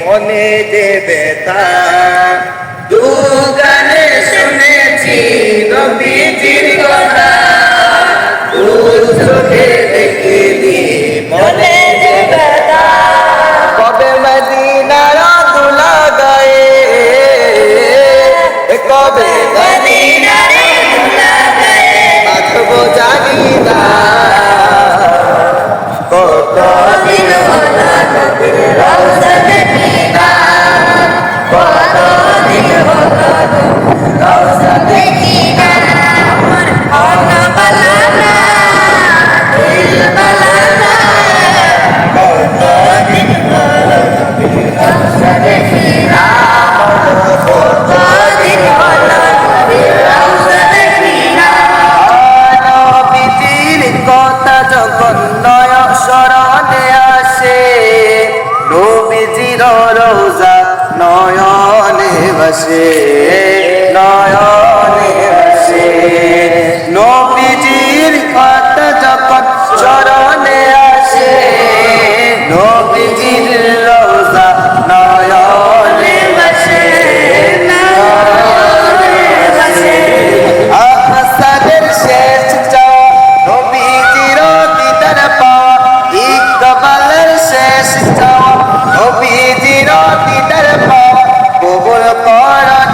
মনে দেবে তা দুগানে শুনেছি নবীজির কথা। চোখে দেখিনি মনে গায়ে? মাধব জানি না 감사합니다. রোজা নয়নে বসে। করা